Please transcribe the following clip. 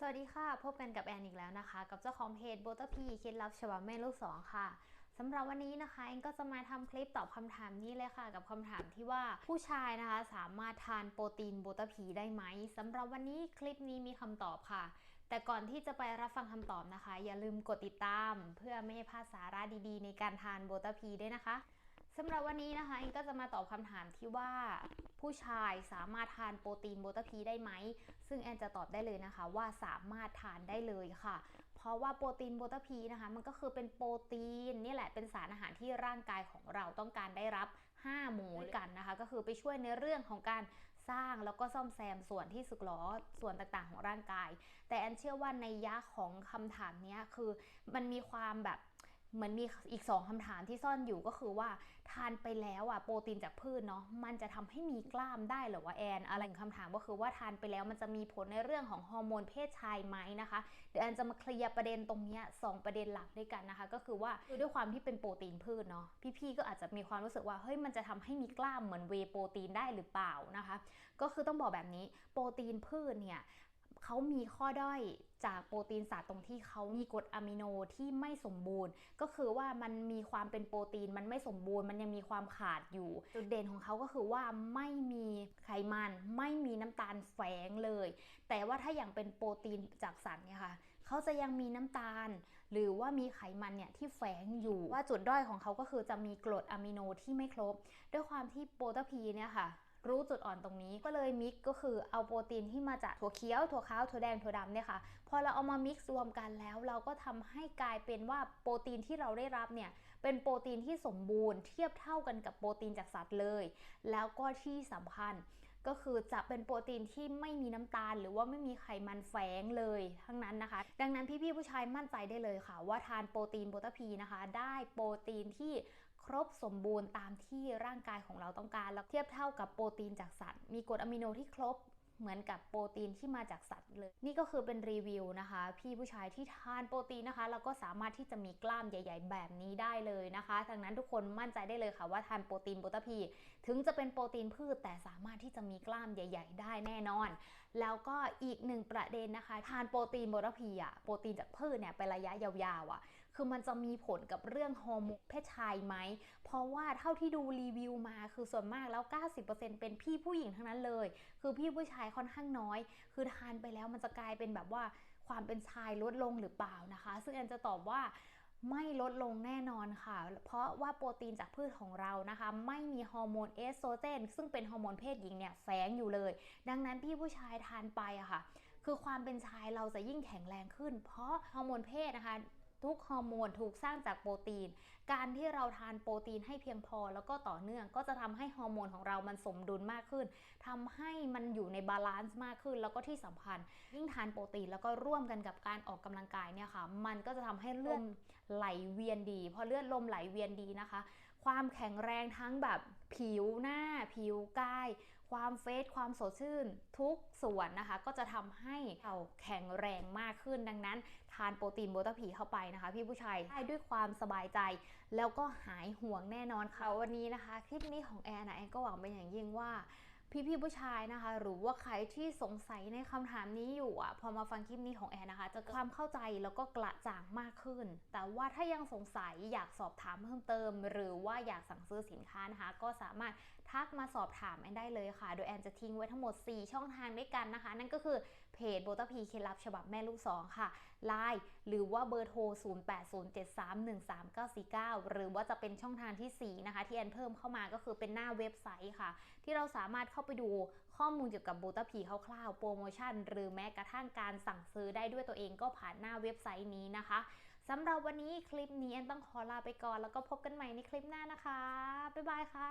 สวัสดีค่ะ พบกันกับแอนอีกแล้วนะคะ กับเจ้าของเพจโบตพีเคล็ดลับฉบับแม่ลูกสองค่ะสำหรับวันนี้นะคะแอนก็จะมาทำคลิปตอบคำถามนี้เลยค่ะ กับคำถามที่ว่าผู้ชายนะคะสามารถทานโปรตีนโบตพีได้ไหมสำหรับวันนี้คลิปนี้มีคำตอบค่ะ แต่ก่อนที่จะไปรับฟังคำตอบนะคะ อย่าลืมกดติดตาม เพื่อไม่ให้พลาดสาระดีๆ ในการทานโบตพีด้วยนะคะ สำหรับวันนี้นะคะเองก็จะมาตอบคำถามที่ว่าผู้ชายสามารถทานโปรตีนโบตพีได้ไหม ซึ่งแอนจะตอบได้เลยนะคะว่าสามารถทานได้เลยค่ะ เพราะว่าโปรตีนโบตพีนะคะ มันก็คือเป็นโปรตีนนี่แหละเป็นสารอาหารที่ร่างกายของเราต้องการได้รับ 5 หมู่กันนะคะ ก็คือไปช่วยในเรื่องของการสร้างแล้วก็ซ่อมแซมส่วนที่สึกหรอส่วนต่างๆ ของร่างกาย แต่แอนเชื่อว่าในยะของคำถามนี้คือมันมีความแบบ เหมือนมีอีกสองคำถามที่ซ่อนอยู่ก็คือว่าทานไปแล้วอะโปรตีนจากพืชเนาะมันจะทำให้มีกล้ามได้หรือว่าแอนอะไรคำถามก็คือว่าทานไปแล้วมันจะมีผลในเรื่องของฮอร์โมนเพศชายไหมนะคะเดี๋ยวแอนจะมาเคลียร์ประเด็นตรงนี้สองประเด็นหลักด้วยกันนะคะ ก็คือว่าด้วยความที่เป็นโปรตีนพืชเนาะพี่ๆก็อาจจะมีความรู้สึกว่าเฮ้ยมันจะทำให้มีกล้ามเหมือนเวโปรตีนได้หรือเปล่านะคะ ก็คือต้องบอกแบบนี้โปรตีนพืชเนี่ย เขามีข้อด้อยจากโปรตีนสัตว์ตรงที่เขามีกรดอะมิโนที่ไม่สมบูรณ์ ก็คือว่ามันมีความเป็นโปรตีนมันไม่สมบูรณ์ มันยังมีความขาดอยู่ จุดเด่นของเขาก็คือว่าไม่มีไขมันไม่มีน้ำตาลแฝงเลย แต่ว่าถ้าอย่างเป็นโปรตีนจากสัตว์เนี่ยค่ะเขาจะยังมีน้ำตาล หรือว่ามีไขมันเนี่ยที่แฝงอยู่ว่าจุดด้อยของเขาก็คือจะมีกรดอะมิโนที่ไม่ครบ ด้วยความที่โปรตีพีเนี่ยค่ะ รู้จุดอ่อนตรงนี้ก็เลยมิกก็คือเอาโปรตีนที่มาจากถั่วเขียว ถั่วขาว ถั่วแดง ถั่วดำเนี่ยค่ะ พอเราเอามามิกซ์รวมกันแล้ว เราก็ทำให้กลายเป็นว่าโปรตีนที่เราได้รับเนี่ยเป็นโปรตีนที่สมบูรณ์เทียบเท่ากันกับโปรตีนจากสัตว์เลย แล้วก็ที่สำคัญก็คือจะเป็นโปรตีนที่ไม่มีน้ำตาล หรือว่าไม่มีไขมันแฝงเลยทั้งนั้นนะคะ ดังนั้นพี่ๆผู้ชายมั่นใจได้เลยค่ะ ว่าทานโปรตีนโบตพีนะคะ ได้โปรตีนที่ ครบสมบูรณ์ตามที่ร่างกายของเราต้องการ แล้วเทียบเท่ากับโปรตีนจากสัตว์ มีกรดอะมิโนที่ครบเหมือนกับโปรตีนที่มาจากสัตว์เลย นี่ก็คือเป็นรีวิวนะคะ พี่ผู้ชายที่ทานโปรตีนนะคะ แล้วก็สามารถที่จะมีกล้ามใหญ่ ๆ แบบนี้ได้เลยนะคะดังนั้นทุกคนมั่นใจได้เลยค่ะว่าทานโปรตีนโบตาพีถึงจะเป็นโปรตีนพืช แต่สามารถที่จะมีกล้ามใหญ่ ๆ ได้แน่นอน แล้วก็อีกหนึ่งประเด็นนะคะ ทานโปรตีนโบตาพีอะโปรตีนจากพืชเนี่ยเป็นระยะยาวๆอะ คือมันจะมีผลกับเรื่องฮอร์โมนเพศชายไหม เพราะว่าเท่าที่ดูรีวิวมาคือส่วนมากแล้ว 90%เป็นพี่ผู้หญิงทั้งนั้นเลย คือพี่ผู้ชายค่อนข้างน้อย คือทานไปแล้วมันจะกลายเป็นแบบว่าความเป็นชายลดลงหรือเปล่านะคะ ซึ่งแอนจะตอบว่าไม่ลดลงแน่นอนค่ะ เพราะว่าโปรตีนจากพืชของเรานะคะ ไม่มีฮอร์โมนเอสโตรเจนซึ่งเป็นฮอร์โมนเพศหญิงเนี่ยแฝงอยู่เลย ดังนั้นพี่ผู้ชายทานไปอะค่ะ คือความเป็นชายเราจะยิ่งแข็งแรงขึ้น เพราะฮอร์โมนเพศนะคะ ทุกฮอร์โมนถูกสร้างจากโปรตีน การที่เราทานโปรตีนให้เพียงพอแล้วก็ต่อเนื่อง ก็จะทำให้ฮอร์โมนของเรามันสมดุลมากขึ้นทำให้มันอยู่ในบาลานซ์มากขึ้น แล้วก็ที่สำคัญยิ่งทานโปรตีนแล้วก็ร่วมกันกับการออกกำลังกายเนี่ยค่ะ มันก็จะทำให้เลือดไหลเวียนดี พอเลือดลมไหลเวียนดีนะคะ ความแข็งแรงทั้งแบบผิวหน้า ผิวกาย ความเฟซความสดชื่น ทุกส่วนนะคะ ก็จะทำให้เราแข็งแรงมากขึ้นดังนั้น ทานโปรตีนโบตาผีเข้าไปนะคะ พี่ผู้ชายได้ด้วยความสบายใจ แล้วก็หายห่วงแน่นอนค่ะวันนี้นะคะ คลิปนี้ของแอนนะแอนก็หวังเป็นอย่างยิ่งว่า พี่ๆผู้ชายนะคะ หรือว่าใครที่สงสัยในคำถามนี้อยู่อะพอมาฟังคลิปนี้ของแอนนะคะ จะความเข้าใจแล้วก็กระจ่างมากขึ้น แต่ว่าถ้ายังสงสัยอยากสอบถามเพิ่มเติม หรือว่าอยากสั่งซื้อสินค้านะคะ ก็สามารถทักมาสอบถามแอนได้เลยค่ะ โดยแอนจะทิ้งไว้ทั้งหมด 4 ช่องทางด้วยกันนะคะ นั่นก็คือ เพจโบตพีเคลับฉบับแม่ลูก2ค่ะไลน์หรือว่าเบอร์โทร 0807313949 หรือว่าจะเป็นช่องทางที่ 4 นะคะที่แอนเพิ่มเข้ามาก็คือเป็นหน้าเว็บไซต์ค่ะ ที่เราสามารถเข้าไปดูข้อมูลเกี่ยวกับโบตาพีคร่าวๆโปรโมชั่น หรือแม้กระทั่งการสั่งซื้อได้ด้วยตัวเองก็ผ่านหน้าเว็บไซต์นี้นะคะสำหรับวันนี้คลิปนี้แอนต้องขอลาไปก่อน แล้วก็พบกันใหม่ในคลิปหน้านะคะ บ๊ายบายค่ะ